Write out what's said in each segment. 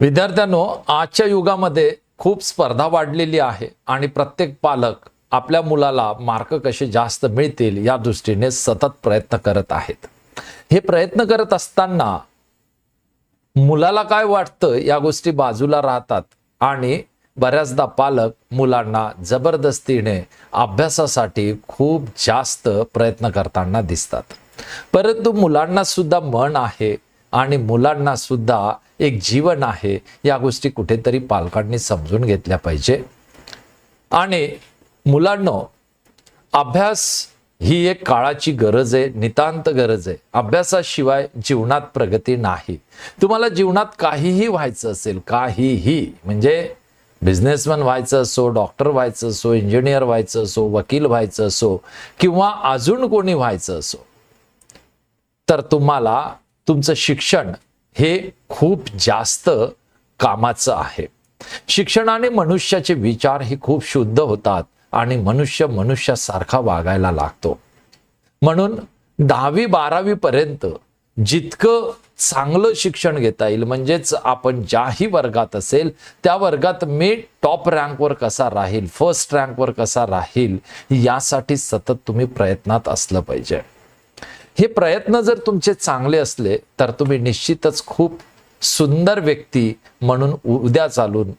विद्यार्थ्यांनो आजच्या युगामध्ये खूप स्पर्धा वाढलेली आहे आणि प्रत्येक पालक आपल्या मुलाला मार्क कसे जास्त मिळतील या दृष्टीने सतत प्रयत्न करत आहेत. हे प्रयत्न करत असताना मुलाला काय वाटतं या गोष्टी बाजूला राहतात आणि बऱ्याचदा पालक मुलांना जबरदस्तीने अभ्यासासाठी खूप जास्त प्रयत्न करताना दिसतात. परंतु मुलांना सुद्धा मन आहे आणि मुलांना सुद्धा एक जीवन आहे या गोष्टी कुठेतरी पालकांनी समजून घेतल्या पाहिजे. आणि मुलांनो अभ्यास ही एक काळाची गरज आहे नितांत गरज आहे. अभ्यासाशिवाय जीवनात प्रगती नाही. तुम्हाला जीवनात काहीही व्हायचं असेल काहीही म्हणजे बिझनेसमॅन व्हायचं असो डॉक्टर व्हायचं असो इंजिनियर व्हायचं असो वकील व्हायचं असो किंवा अजून कोणी व्हायचं असो तर तुम्हाला तुमचं शिक्षण हे खूप जास्त कामाचं आहे. शिक्षणाने मनुष्याचे विचार हे खूप शुद्ध होतात आणि मनुष्य मनुष्यासारखा वागायला लागतो. म्हणून दहावी बारावी पर्यंत जितकं चांगलं शिक्षण घेता येईल म्हणजेच आपण ज्याही वर्गात असेल त्या वर्गात मी टॉप रँकवर कसा राहील फर्स्ट रँकवर कसा राहील यासाठी सतत तुम्ही प्रयत्नात असलं पाहिजे. हे प्रयत्न जर तुमचे चांगले असले तर तुम्ही निश्चितच खूप सुंदर व्यक्ती म्हणून उद्या चालून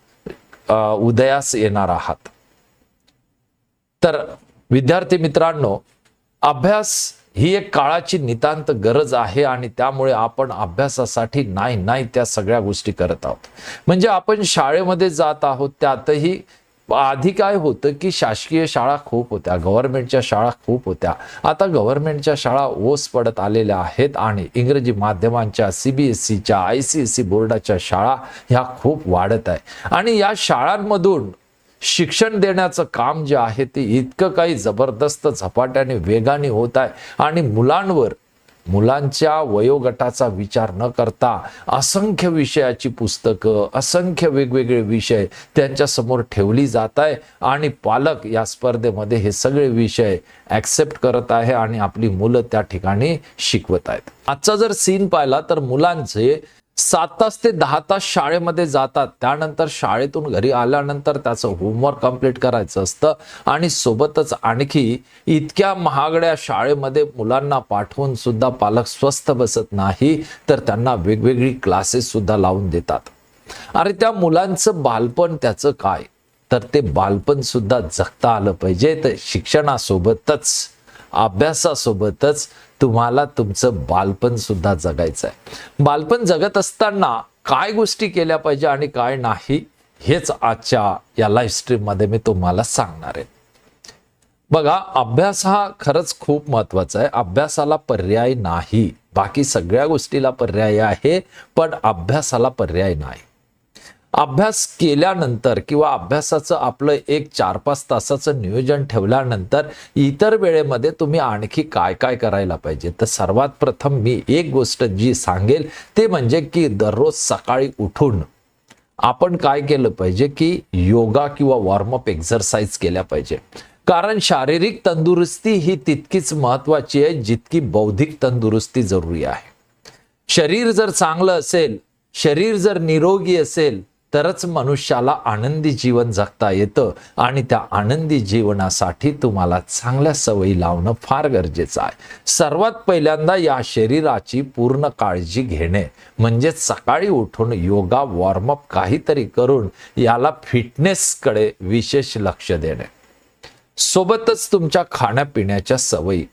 उदयास येणार आहात. तर विद्यार्थी मित्रांनो अभ्यास ही एक काळाची नितांत गरज आहे आणि त्यामुळे आपण अभ्यासासाठी नाही नाही त्या सगळ्या गोष्टी करत आहोत. म्हणजे आपण शाळेमध्ये जात आहोत त्यातही आधी काय होतं की शासकीय शाळा खूप होत्या गव्हर्नमेंटच्या शाळा खूप होत्या. आता गव्हर्नमेंटच्या शाळा ओस पडत आलेल्या आहेत आणि इंग्रजी माध्यमांच्या सी बी एस सीच्या आय सी एस सी बोर्डाच्या शाळा ह्या खूप वाढत आहे. आणि या शाळांमधून शिक्षण देण्याचं काम जे आहे ते इतकं काही जबरदस्त झपाट्याने वेगाने होत आहे. आणि मुलांवर मुलांच्या वयोगटाचा विचार न करता असंख्य विषयाची पुस्तकं असंख्य वेगवेगळे विषय त्यांच्यासमोर ठेवली जात आहे आणि पालक या स्पर्धेमध्ये हे सगळे विषय ॲक्सेप्ट करत आहे आणि आपली मुलं त्या ठिकाणी शिकवत आहेत. आजचा जर सीन पाहिला तर मुलांचे सात तास ते दहा तास शाळेमध्ये जातात. त्यानंतर शाळेतून घरी आल्यानंतर त्याचं होमवर्क कंप्लीट करायचं असतं. आणि सोबतच आणखी इतक्या महागड्या शाळेमध्ये मुलांना पाठवून सुद्धा पालक स्वस्थ बसत नाही तर त्यांना वेगवेगळी क्लासेस सुद्धा लावून देतात. अरे त्या मुलांचं बालपण त्याचं काय? तर ते बालपण सुद्धा जगता आलं पाहिजे. तर शिक्षणासोबतच अभ्यासासोबतच तुम्हाला तुमचं बालपण सुद्धा जगायचं आहे बालपण जगत असताना काय गोष्टी केल्या पाहिजे आणि काय नाही हेच आजच्या या लाईफ स्ट्रीममध्ये मी तुम्हाला सांगणार आहे. बघा अभ्यास हा खरंच खूप महत्त्वाचा आहे. अभ्यासाला पर्याय नाही. बाकी सगळ्या गोष्टीला पर्याय आहे पण अभ्यासाला पर्याय नाही. अभ्यास केल्यानंतर किंवा अभ्यासाचं आपलं एक चार पाच तासाचं नियोजन ठेवल्यानंतर इतर वेळेमध्ये तुम्ही आणखी काय काय करायला पाहिजे? तर सर्वात प्रथम मी एक गोष्ट जी सांगेल ते म्हणजे की दररोज सकाळी उठून आपण काय केलं पाहिजे की योगा किंवा वॉर्मअप एक्झरसाइज केल्या पाहिजे. कारण शारीरिक तंदुरुस्ती ही तितकीच महत्वाची आहे जितकी बौद्धिक तंदुरुस्ती जरुरी आहे. शरीर जर चांगलं असेल शरीर जर निरोगी असेल तरच मनुष्याला आनंदी जीवन जगता येतं आणि त्या आनंदी जीवनासाठी तुम्हाला चांगल्या सवयी लावणं फार गरजेचं आहे. सर्वात पहिल्यांदा या शरीराची पूर्ण काळजी घेणे म्हणजे सकाळी उठून योगा वॉर्मअप काहीतरी करून याला फिटनेसकडे विशेष लक्ष देणे. सोबतच तुमच्या खाण्यापिण्याच्या सवयी.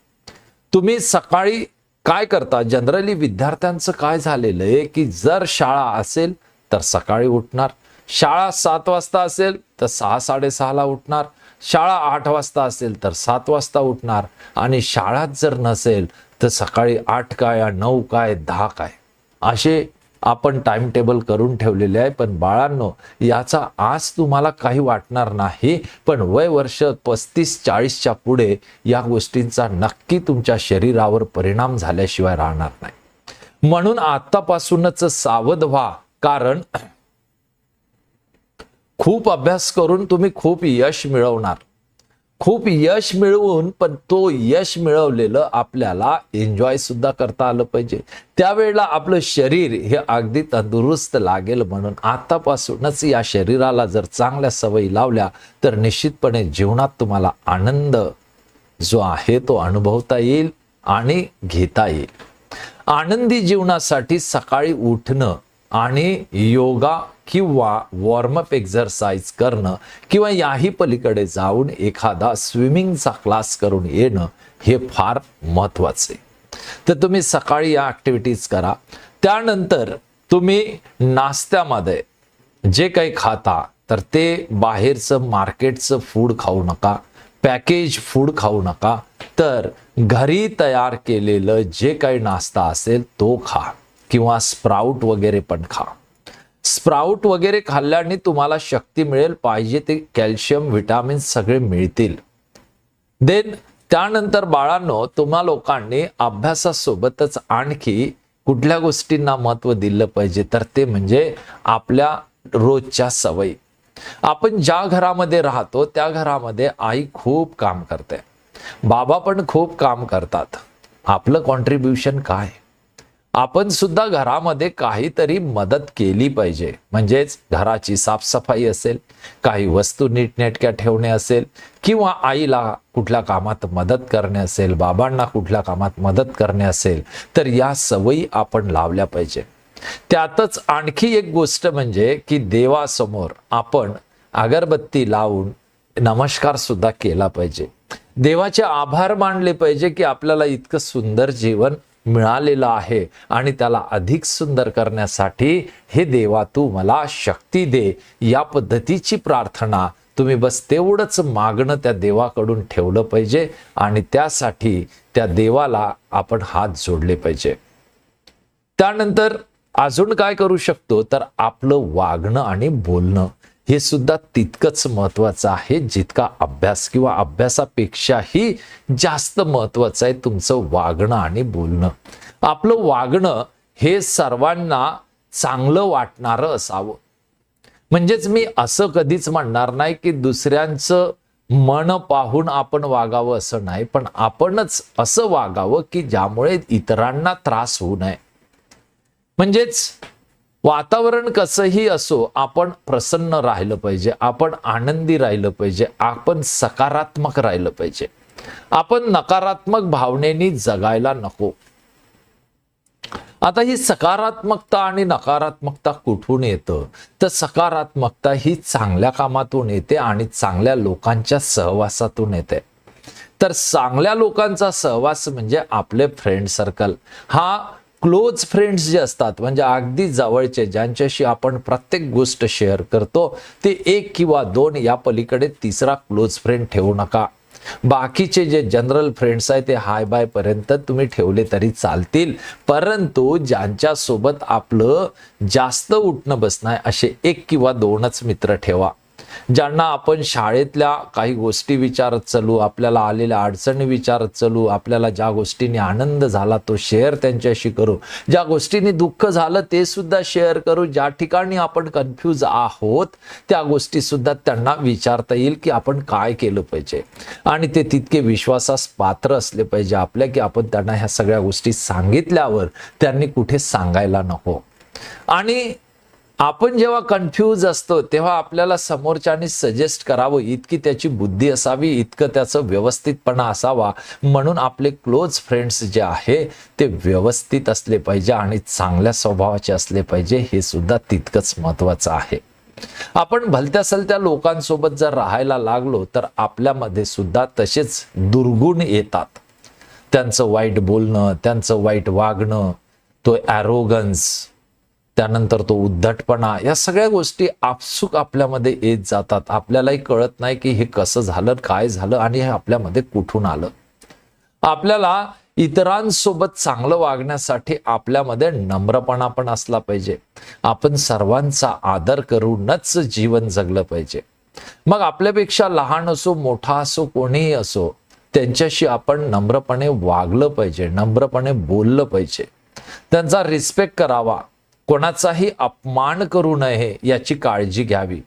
तुम्ही सकाळी काय करता? जनरली विद्यार्थ्यांचं काय झालेलं आहे की जर शाळा असेल तर सकाळी उठणार. शाळा सात वाजता असेल तर सहा साडेसहाला उठणार. शाळा आठ वाजता असेल तर सात वाजता उठणार. आणि शाळाच जर नसेल तर सकाळी आठ काय नऊ काय दहा काय? असे आपण टाइम टेबल करून ठेवलेले आहे. पण बाळांनो याचा आज तुम्हाला काही वाटणार नाही. पण वय वर्ष पस्तीस चाळीसच्या पुढे या गोष्टींचा नक्की तुमच्या शरीरावर परिणाम झाल्याशिवाय राहणार नाही. म्हणून आतापासूनच सावध व्हा. कारण खूप अभ्यास करून तुम्ही खूप यश मिळवणार. खूप यश मिळवून पण तो यश मिळवलेलं आपल्याला एन्जॉय सुद्धा करता आलं पाहिजे. त्यावेळेला आपलं शरीर हे अगदी तंदुरुस्त लागेल म्हणून आतापासूनच या शरीराला जर चांगल्या सवयी लावल्या तर निश्चितपणे जीवनात तुम्हाला आनंद जो आहे तो अनुभवता येईल आणि घेता येईल. आनंदी जीवनासाठी सकाळी उठणं आणि योगा किंवा वॉर्मअप एक्झरसाइज करणं किंवा याही पलीकडे जाऊन एखादा स्विमिंगचा क्लास करून येणं हे फार महत्त्वाचं. आहे तर तुम्ही सकाळी या ॲक्टिव्हिटीज करा. त्यानंतर तुम्ही नाश्त्यामध्ये जे काही खाता तर ते बाहेरचं मार्केटचं फूड खाऊ नका पॅकेज फूड खाऊ नका. तर घरी तयार केलेलं जे काही नाश्ता असेल तो खा. किंवा स्प्राऊट वगैरे पण खा. स्प्राऊट वगैरे खाल्ल्याने तुम्हाला शक्ती मिळेल पाहिजे ते कॅल्शियम व्हिटॅमिन सगळे मिळतील. देन त्यानंतर बाळांनो तुम्हा लोकांनी अभ्यासासोबतच आणखी कुठल्या गोष्टींना महत्त्व दिलं पाहिजे? तर ते म्हणजे आपल्या रोजच्या सवयी. आपण ज्या घरामध्ये राहतो त्या घरामध्ये आई खूप काम करते. बाबा पण खूप काम करतात. आपलं कॉन्ट्रीब्युशन काय? आपण सुद्धा घरामध्ये काहीतरी मदत केली पाहिजे. म्हणजेच घराची साफसफाई असेल काही वस्तू नीटनेटक्या ठेवणे असेल किंवा आईला कुठल्या कामात मदत करणे असेल बाबांना कुठल्या कामात मदत करणे असेल तर या सवयी आपण लावल्या पाहिजे. त्यातच आणखी एक गोष्ट म्हणजे की देवासमोर आपण अगरबत्ती लावून नमस्कार सुद्धा केला पाहिजे. देवाचे आभार मानले पाहिजे की आपल्याला इतकं सुंदर जीवन मिळालेलं आहे आणि त्याला अधिक सुंदर करण्यासाठी हे देवा तू मला शक्ती दे. या पद्धतीची प्रार्थना तुम्ही बस तेवढंच मागणं त्या देवाकडून ठेवलं पाहिजे आणि त्यासाठी त्या देवाला आपण हात जोडले पाहिजे. त्यानंतर अजून काय करू शकतो? तर आपलं वागणं आणि बोलणं. हे सुद्धा तितकंच महत्वाचं आहे जितका अभ्यास किंवा अभ्यासापेक्षाही जास्त महत्वाचं आहे तुमचं वागणं आणि बोलणं. आपलं वागणं हे सर्वांना चांगलं वाटणारं असावं. म्हणजेच मी असं कधीच म्हणणार नाही की दुसऱ्यांचं मन पाहून आपण वागावं असं नाही पण आपणच असं वागावं की ज्यामुळे इतरांना त्रास होऊ नये. म्हणजेच वातावरण कसंही असो आपण प्रसन्न राहिलं पाहिजे आपण आनंदी राहिलं पाहिजे आपण सकारात्मक राहिलं पाहिजे. आपण नकारात्मक भावनेनी जगायला नको. आता ही सकारात्मकता आणि नकारात्मकता कुठून येतं? तर सकारात्मकता ही चांगल्या कामातून येते आणि चांगल्या लोकांच्या सहवासातून येते. तर चांगल्या लोकांचा सहवास म्हणजे आपले फ्रेंड सर्कल हा क्लोज फ्रेंड्स जे असतात म्हणजे अगदी जवळचे ज्यांच्याशी आपण प्रत्येक गोष्ट शेअर करतो ते एक किंवा दोन या पलीकडे तिसरा क्लोज फ्रेंड ठेवू नका. बाकीचे जे जनरल फ्रेंड्स आहेत ते हाय बाय पर्यंत तुम्ही ठेवले तरी चालतील. परंतु ज्यांच्यासोबत आपलं जास्त उठणं बसणं आहे असे एक किंवा दोनच मित्र ठेवा. ज्यांना आपण शाळेतल्या काही गोष्टी विचारत चालू आपल्याला आलेल्या अडचणी विचारत चालू आपल्याला ज्या गोष्टींनी आनंद झाला तो शेअर त्यांच्याशी करू. ज्या गोष्टींनी दुःख झालं ते सुद्धा शेअर करू. ज्या ठिकाणी आपण कन्फ्यूज आहोत त्या गोष्टी सुद्धा त्यांना विचारता येईल की आपण काय केलं पाहिजे. आणि ते तितके विश्वासास पात्र असले पाहिजे आपल्या की आपण त्यांना ह्या सगळ्या गोष्टी सांगितल्यावर त्यांनी कुठे सांगायला नको. आणि आपण जेव्हा कन्फ्यूज असतो तेव्हा आपल्याला समोरच्यानी सजेस्ट करावं इतकी त्याची बुद्धी असावी इतकं त्याचं व्यवस्थितपणा असावा. म्हणून आपले क्लोज फ्रेंड्स जे आहे ते व्यवस्थित असले पाहिजे आणि चांगल्या स्वभावाचे असले पाहिजे हे सुद्धा तितकंच महत्वाचं आहे. आपण भलत्या सलत्या लोकांसोबत जर राहायला लागलो तर आपल्यामध्ये सुद्धा तसेच दुर्गुण येतात. त्यांचं वाईट बोलणं त्यांचं वाईट वागणं तो ॲरोगन्स त्यानंतर तो उद्धटपणा या सगळ्या गोष्टी आपसुक आपल्यामध्ये येत जातात. आपल्यालाही कळत नाही की हे कसं झालं काय झालं आणि हे आपल्यामध्ये कुठून आलं. आपल्याला इतरांसोबत चांगलं वागण्यासाठी आपल्यामध्ये नम्रपणा पण असला पाहिजे. आपण सर्वांचा आदर करूनच जीवन जगलं पाहिजे. मग आपल्यापेक्षा लहान असो मोठा असो कोणीही असो त्यांच्याशी आपण नम्रपणे वागलं पाहिजे नम्रपणे बोललं पाहिजे. त्यांचा रिस्पेक्ट करावा. कोणाचाही अपमान करू नये याची काळजी घ्यावी.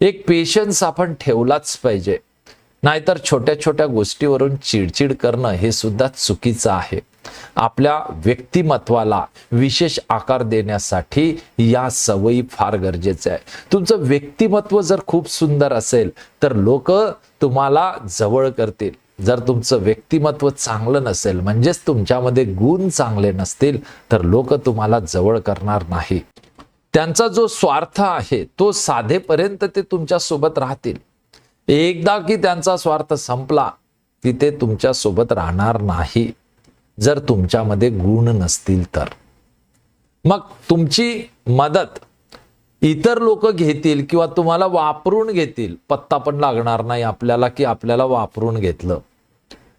एक पेशन्स आपण ठेवलाच पाहिजे. नाहीतर छोट्या छोट्या गोष्टीवरून चिडचिड करणं हे सुद्धा चुकीचं आहे. आपल्या व्यक्तिमत्वाला विशेष आकार देण्यासाठी या सवयी फार गरजेचे आहे तुमचं व्यक्तिमत्व जर खूप सुंदर असेल तर लोक तुम्हाला जवळ करतील. जर तुमचं व्यक्तिमत्व चांगलं नसेल म्हणजेच तुमच्यामध्ये गुण चांगले नसतील तर लोक तुम्हाला जवळ करणार नाही. त्यांचा जो स्वार्थ आहे तो साधेपर्यंत ते तुमच्यासोबत राहतील. एकदा की त्यांचा स्वार्थ संपला की ते तुमच्यासोबत राहणार नाही जर तुमच्यामध्ये गुण नसतील तर. मग तुमची मदत इतर लोक घेतील किंवा तुम्हाला वापरून घेतील पत्ता पण लागणार नाही आपल्याला की आपल्याला वापरून घेतलं.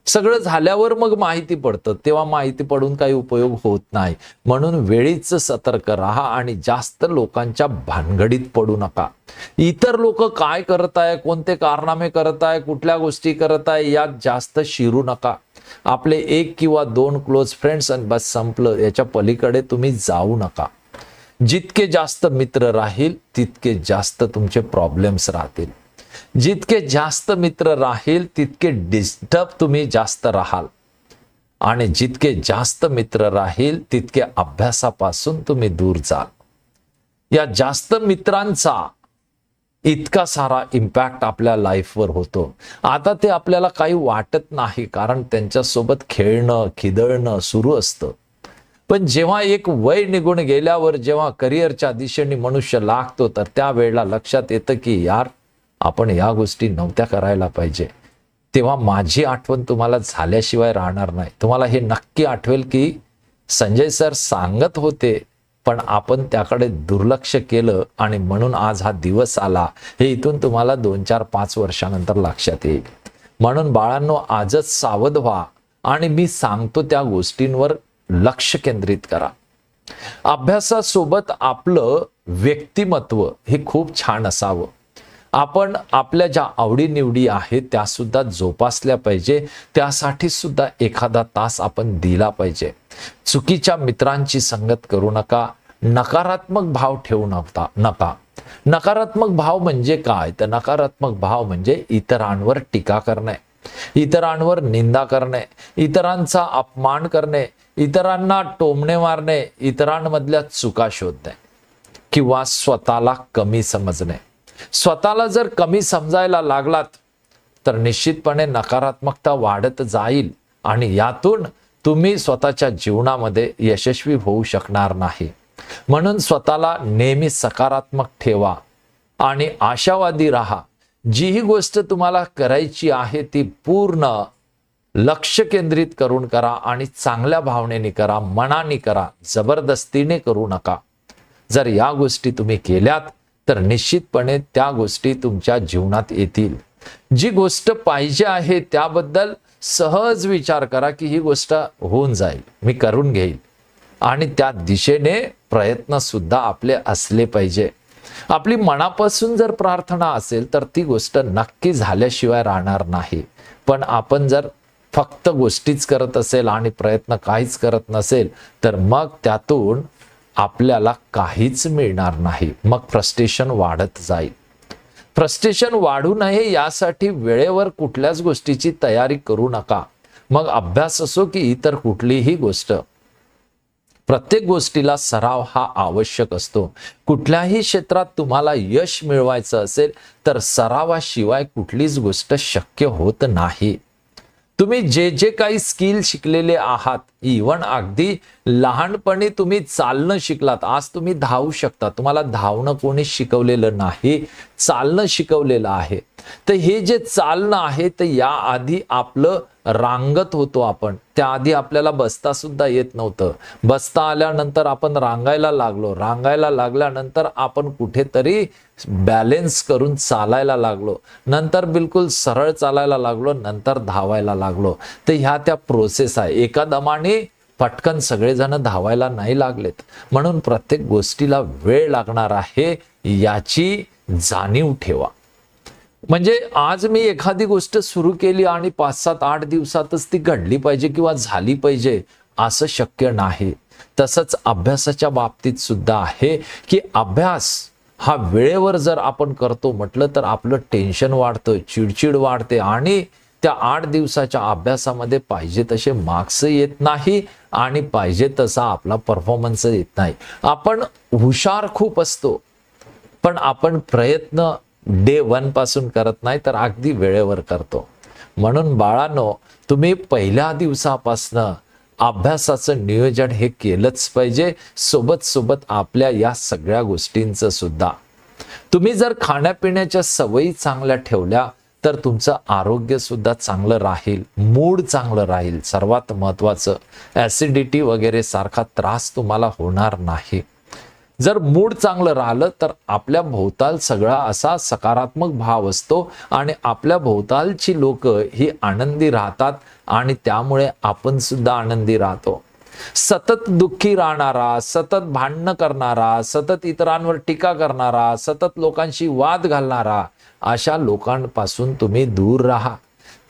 सगळं झाल्यावर मग माहिती पडतं. तेव्हा माहिती पडून काही उपयोग होत नाही. म्हणून वेळीच सतर्क राहा आणि जास्त लोकांच्या भानगडीत पडू नका. इतर लोक काय करत आहे कोणते कारनामे करत आहे कुठल्या गोष्टी करत आहे यात जास्त शिरू नका. आपले एक किंवा दोन क्लोज फ्रेंड्स आणि बस संपलं. याच्या पलीकडे तुम्ही जाऊ नका. जितके जास्त मित्र राहील तितके जास्त तुमचे प्रॉब्लेम्स राहतील. जितके जास्त मित्र राहील तितके डिस्टर्ब तुम्ही जास्त राहाल. आणि जितके जास्त मित्र राहील तितके अभ्यासापासून तुम्ही दूर जाल. या जास्त मित्रांचा इतका सारा इम्पॅक्ट आपल्या लाईफवर होतो. आता ते आपल्याला काही वाटत नाही कारण त्यांच्यासोबत खेळणं खिदळणं सुरू असतं. पण जेव्हा एक वय निघून गेल्यावर जेव्हा करिअरच्या दिशेने मनुष्य लागतो तर त्यावेळेला लक्षात येतं की यार आपण या गोष्टी नव्हत्या करायला पाहिजे. तेव्हा माझी आठवण तुम्हाला झाल्याशिवाय राहणार नाही. तुम्हाला हे नक्की आठवेल की संजय सर सांगत होते पण आपण त्याकडे दुर्लक्ष केलं आणि म्हणून आज हा दिवस आला. हे इथून तुम्हाला दोन चार पाच वर्षानंतर लक्षात येईल. म्हणून बाळांनो आजच सावध व्हा आणि मी सांगतो त्या गोष्टींवर लक्ष केंद्रित करा. अभ्यासासोबत आपलं व्यक्तिमत्व हे खूप छान असावं. आपण आपल्या ज्या आवडीनिवडी आहेत त्या सुद्धा जोपासल्या पाहिजे. त्यासाठी सुद्धा एखादा तास आपण दिला पाहिजे. चुकीच्या मित्रांची संगत करू नका. नकारात्मक भाव ठेवू नका नका. नकारात्मक भाव म्हणजे काय? तर नकारात्मक भाव म्हणजे इतरांवर टीका करणे. इतरांवर निंदा करणे. इतरांचा अपमान करणे. इतरांना टोमणे मारणे. इतरांमधल्या चुका शोधणे. किंवा स्वतःला कमी समजणे. स्वतःला जर कमी समजायला लागलात तर निश्चितपणे नकारात्मकता वाढत जाईल आणि यातून तुम्ही स्वतःच्या जीवनामध्ये यशस्वी होऊ शकणार नाही. म्हणून स्वतःला नेहमी सकारात्मक ठेवा आणि आशावादी राहा. जीही गोष्ट तुम्हाला करायची आहे ती पूर्ण लक्ष केंद्रित करून करा आणि चांगल्या भावनेने करा मनाने करा जबरदस्तीने करू नका. जर या गोष्टी तुम्ही केल्यात तर निश्चितपणे त्या गोष्टी तुमच्या जीवनात येतील. जी गोष्ट पाहिजे आहे त्याबद्दल सहज विचार करा की ही गोष्ट होऊन जाईल मी करून घेईल. आणि त्या दिशेने प्रयत्न सुद्धा आपले असले पाहिजे. आपली मनापासून जर प्रार्थना असेल तर ती गोष्ट नक्की झाल्याशिवाय राहणार नाही. पण आपण जर फक्त गोष्टीच करत असेल आणि प्रयत्न काहीच करत नसेल तर मग त्यातून आपल्याला काहीच मिळणार नाही. मग फ्रस्ट्रेशन वाढत जाईल. फ्रस्ट्रेशन वाढू नये यासाठी वेळेवर कुठल्याच गोष्टीची तयारी करू नका. मग अभ्यास असो की इतर कुठलीही गोष्ट. प्रत्येक गोष्टीला सराव हा आवश्यक असतो. कुठल्याही क्षेत्रात तुम्हाला यश मिळवायचं असेल तर सरावाशिवाय कुठलीच गोष्ट शक्य होत नाही. तुम्ही जे जे काही स्किल शिकलेले आहात इवन अगदी लहानपणी तुम्ही चालणं शिकलात आज तुम्ही धावू शकता. तुम्हाला धावणं कोणी शिकवलेलं नाही चालणं शिकवलेलं आहे. तर हे जे चालणं आहे तर याआधी आपलं रांगत होतो आपण. त्याआधी आपल्याला बसता सुद्धा येत नव्हतं. बसता आल्यानंतर आपण रांगायला लागलो. रांगायला लागल्यानंतर आपण कुठेतरी बॅलेन्स करून चालायला लागलो. नंतर बिलकुल सरळ चालायला लागलो नंतर धावायला लागलो. तर ह्या त्या प्रोसेस आहे. एका दमाने पटकन सगळेजण धावायला नाही लागलेत. म्हणून प्रत्येक गोष्टीला वेळ लागणार आहे याची जाणीव ठेवा. म्हणजे आज मी एखादी गोष्ट सुरू केली आणि पाच सात आठ दिवसातच ती घडली पाहिजे किंवा झाली पाहिजे असं शक्य नाही. तसंच अभ्यासाच्या बाबतीत सुद्धा आहे की अभ्यास हा वेळेवर जर आपण करतो म्हटलं तर आपलं टेन्शन वाढतं चिडचिड वाढते आणि त्या आठ दिवसाच्या अभ्यासामध्ये पाहिजे तसे मार्क्स येत नाही आणि पाहिजे तसा आपला परफॉर्मन्स येत नाही. आपण हुशार खूप असतो पण आपण प्रयत्न डे वनपासून करत नाही तर अगदी वेळेवर करतो. म्हणून बाळांनो तुम्ही पहिल्या दिवसापासनं अभ्यासाचं नियोजन हे केलंच पाहिजे. सोबत सोबत आपल्या या सगळ्या गोष्टींचं सुद्धा. तुम्ही जर खाण्यापिण्याच्या सवयी चांगल्या ठेवल्या तर तुमचं आरोग्य सुद्धा चांगलं राहील. मूड चांगलं राहील. सर्वात महत्वाचं ऍसिडिटी वगैरे सारखा त्रास तुम्हाला होणार नाही. जर मूड चांगलं राहिलं तर आपल्या भोवताल सगळा असा सकारात्मक भाव असतो आणि आपल्या भोवतालची लोक ही आनंदी राहतात आणि त्यामुळे आपण सुद्धा आनंदी राहतो. सतत दुःखी राहणारा सतत भांडणं करणारा सतत इतरांवर टीका करणारा सतत लोकांशी वाद घालणारा अशा लोकांपासून तुम्ही दूर राहा.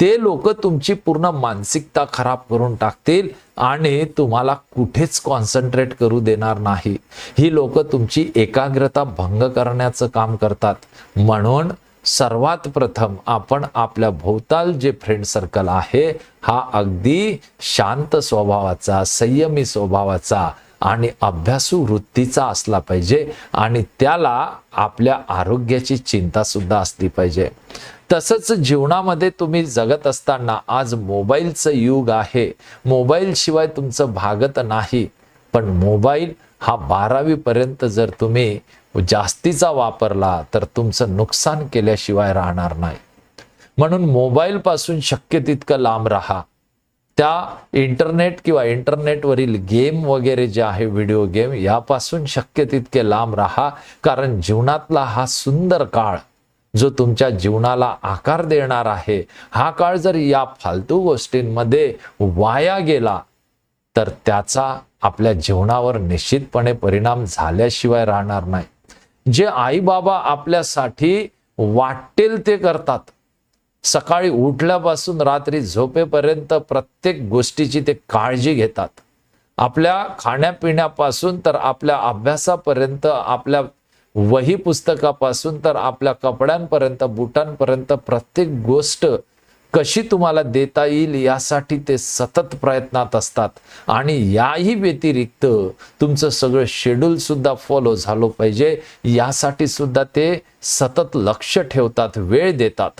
ते लोक तुमची पूर्ण मानसिकता खराब करून टाकतील आणि तुम्हाला कुठेच कॉन्सन्ट्रेट करू देणार नाही. ही लोक तुमची एकाग्रता भंग करण्याचं काम करतात. म्हणून सर्वात प्रथम आपण आपल्या भोवताल जे फ्रेंड सर्कल आहे हा अगदी शांत स्वभावाचा संयमी स्वभावाचा आणि अभ्यासू वृत्तीचा असला पाहिजे आणि त्याला आपल्या आरोग्याची चिंता सुद्धा असली पाहिजे. तसंच जीवनामध्ये तुम्ही जगत असताना आज मोबाईलचं युग आहे. मोबाईलशिवाय तुमचं भागत नाही. पण मोबाईल हा बारावीपर्यंत जर तुम्ही जास्तीचा वापरला तर तुमचं नुकसान केल्याशिवाय राहणार नाही. म्हणून मोबाईलपासून शक्य तितकं लांब राहा. त्या इंटरनेट किंवा इंटरनेटवरील गेम वगैरे जे आहे व्हिडिओ गेम यापासून शक्य तितके लांब राहा. कारण जीवनातला हा सुंदर काळ जो तुमच्या जीवनाला आकार देणार आहे. हा काळ जर या फालतू गोष्टींमध्ये वाया गेला तर त्याचा आपल्या जीवनावर निश्चितपणे परिणाम झाल्याशिवाय राहणार नाही. जे आई बाबा आपल्यासाठी वाटेल ते करतात. सकाळी उठल्यापासून रात्री झोपेपर्यंत प्रत्येक गोष्टीची ते काळजी घेतात. आपल्या खाण्यापिण्यापासून तर आपल्या अभ्यासापर्यंत आपल्या वही पुस्तकापासून तर आपल्या कपड्यांपर्यंत बुटांपर्यंत प्रत्येक गोष्ट कशी तुम्हाला देता येईल यासाठी ते सतत प्रयत्नात असतात. आणि याही व्यतिरिक्त तुमचं सगळं शेड्यूल सुद्धा फॉलो झालं पाहिजे. यासाठी सुद्धा ते सतत लक्ष ठेवतात वेळ देतात.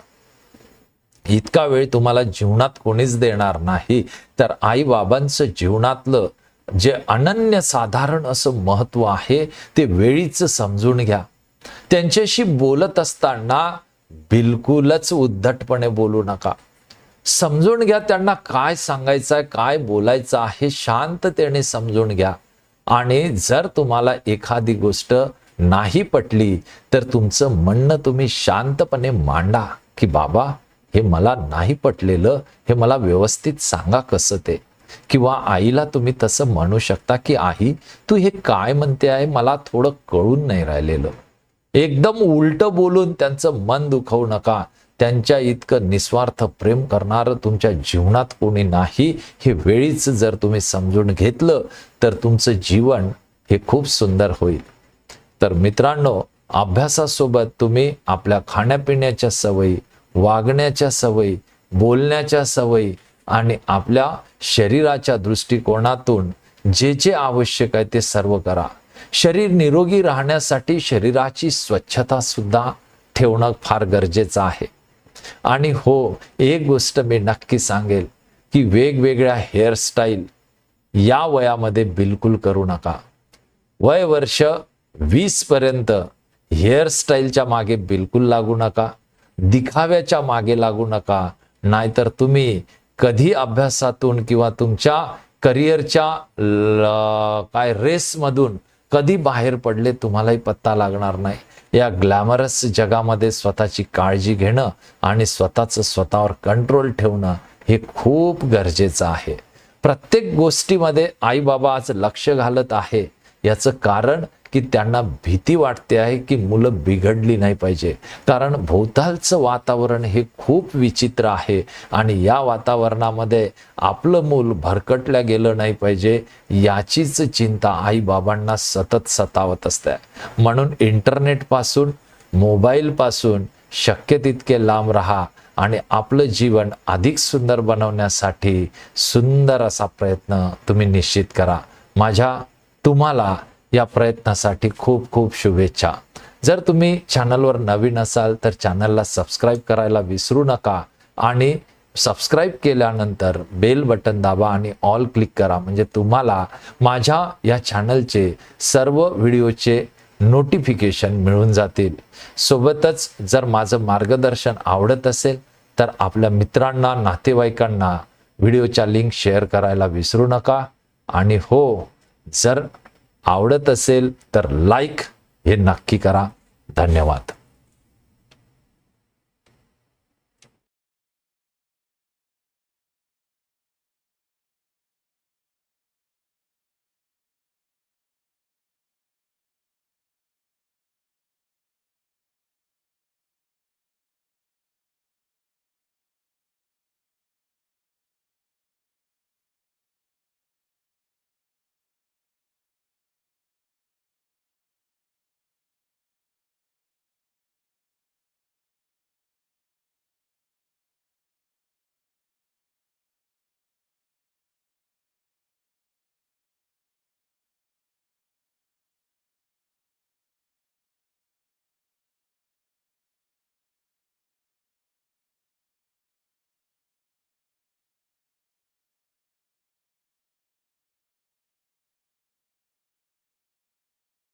इतका वेळ तुम्हाला जीवनात कोणीच देणार नाही. तर आई बाबांचं जीवनातलं जे अनन्य साधारण असं महत्त्व आहे ते वेळीच समजून घ्या. त्यांच्याशी बोलत असताना बिलकुलच उद्धटपणे बोलू नका. समजून घ्या त्यांना काय सांगायचं आहे काय बोलायचं आहे शांततेने समजून घ्या. आणि जर तुम्हाला एखादी गोष्ट नाही पटली तर तुमचं म्हणणं तुम्ही शांतपणे मांडा की बाबा हे मला नाही पटलेलं हे मला व्यवस्थित सांगा कसं ते. किंवा आईला तुम्ही तसं म्हणू शकता की आई तू हे काय म्हणते आहे? मला थोडं कळून नाही राहिलेलं. एकदम उलट बोलून त्यांचं मन दुखवू नका. त्यांच्या इतकं निस्वार्थ प्रेम करणारं तुमच्या जीवनात कोणी नाही. हे वेळीच जर तुम्ही समजून घेतलं तर तुमचं जीवन हे खूप सुंदर होईल. तर मित्रांनो अभ्यासासोबत तुम्ही आपल्या खाण्यापिण्याच्या सवयी वागण्याच्या सवयी बोलण्याच्या सवयी आणि आपल्या शरीराच्या दृष्टिकोनातून जे जे आवश्यक आहे ते सर्व करा. शरीर निरोगी राहण्यासाठी शरीराची स्वच्छता सुद्धा ठेवणं फार गरजेचं आहे. आणि हो एक गोष्ट मी नक्की सांगेल की वेगवेगळ्या हेअरस्टाईल या वयामध्ये बिलकुल करू नका. वय वर्ष वीस पर्यंत हेअरस्टाईलच्या मागे बिलकुल लागू नका. दिखाव्याच्या मागे लागू नका. नाहीतर तुम्ही कधी अभ्यासातून किंवा तुमच्या करिअरच्या काय रेसमधून कधी बाहेर पडले तुम्हालाही पत्ता लागणार नाही. या ग्लॅमरस जगामध्ये स्वतःची काळजी घेणं आणि स्वतःचं स्वतःवर कंट्रोल ठेवणं हे खूप गरजेचं आहे. प्रत्येक गोष्टीमध्ये आई बाबा आज लक्ष घालत आहे. याचं कारण की त्यांना भीती वाटते आहे की मुलं बिघडली नाही पाहिजे. कारण भोवतालचं वातावरण हे खूप विचित्र आहे आणि या वातावरणामध्ये आपलं मूल भरकटल्या गेलं नाही पाहिजे याचीच चिंता आई बाबांना सतत सतावत असते. म्हणून इंटरनेटपासून मोबाईलपासून शक्य तितके लांब राहा आणि आपलं जीवन अधिक सुंदर बनवण्यासाठी सुंदर असा प्रयत्न तुम्ही निश्चित करा. माझ्या तुम्हाला या प्रयत्नासाठी खूप खूप शुभेच्छा. जर तुम्ही चॅनलवर नवीन असाल तर चॅनलला सबस्क्राईब करायला विसरू नका आणि सबस्क्राईब केल्यानंतर बेल बटन दाबा आणि ऑल क्लिक करा. म्हणजे तुम्हाला माझ्या या चॅनलचे सर्व व्हिडिओचे नोटिफिकेशन मिळून जातील. सोबतच जर माझं मार्गदर्शन आवडत असेल तर आपल्या मित्रांना नातेवाईकांना व्हिडिओच्या लिंक शेअर करायला विसरू नका. आणि हो जर आवडत असेल तर लाईक हे नक्की करा. धन्यवाद.